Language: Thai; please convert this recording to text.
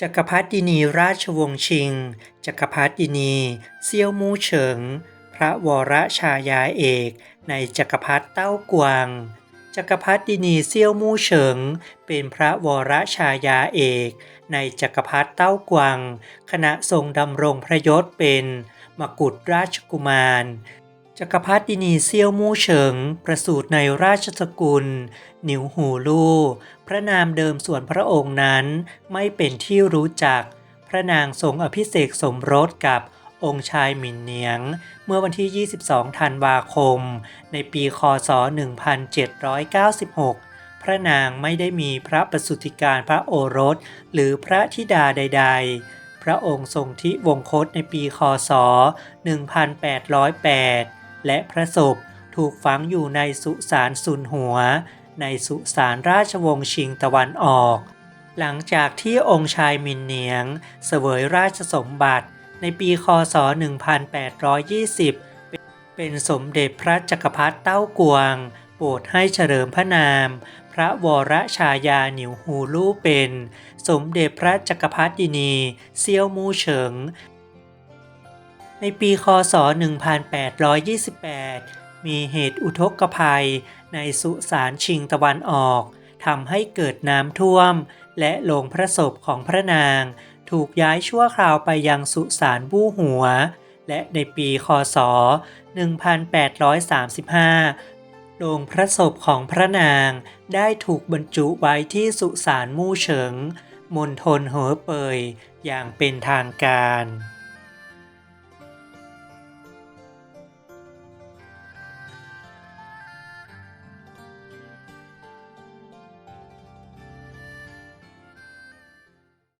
จักรพรรดินีราชวงศ์ชิง จักรพรรดินีเซี่ยวมู่เฉิง พระวรชายาเอกในจักรพรรดิเต้ากวางจักรพรรดินีเซี่ยวมู่เฉิง เป็นพระวรชายาเอก ในจักรพรรดิเต้ากวางขณะทรงดำรงพระยศเป็นมกุฎราชกุมาร จักรพรรดินีเซี่ยวมู่เฉิง ประสูติในราชสกุล หนิวหูลู่ พระนามเดิมส่วนพระองค์นั้นไม่เป็นที่รู้จัก พระนางทรงอภิเษกสมรสกับองค์ชายหมินเหนียง เมื่อวันที่ 22 ธันวาคม ในปีคศ 1796 พระนางไม่ได้มีพระประสุทธิการพระโอรส หรือพระธิดาใด ๆ พระองค์ทรงทิวงคตในปีคศ 1808 และพระศพถูกฝังอยู่ในสุสานสุนหัว ในสุสานราชวงศ์ชิงตะวันออก หลังจากที่องค์ชายมินเนียง เสวยราชสมบัติ ในปีคศ 1820 เป็นสมเด็จพระจักรพรรดิเต้ากวง โปรดให้เฉลิมพระนาม พระวรชายาหนิวฮูลู่เป็น สมเด็จพระจักรพรรดินี เซียวมูเฉิง ในปีคศ 1828 มีเหตุอุทกภัยในสุสานชิงตะวันออกทำให้เกิดน้ำท่วม และโลงพระศพของพระนาง ถูกย้ายชั่วคราวไปยังสุสานบู้หัว และในปีคศ 1835 โลงพระศพของพระนาง ได้ถูกบรรจุไว้ที่สุสานมู่เฉิงมณฑลเหอเปยอย่างเป็นทางการ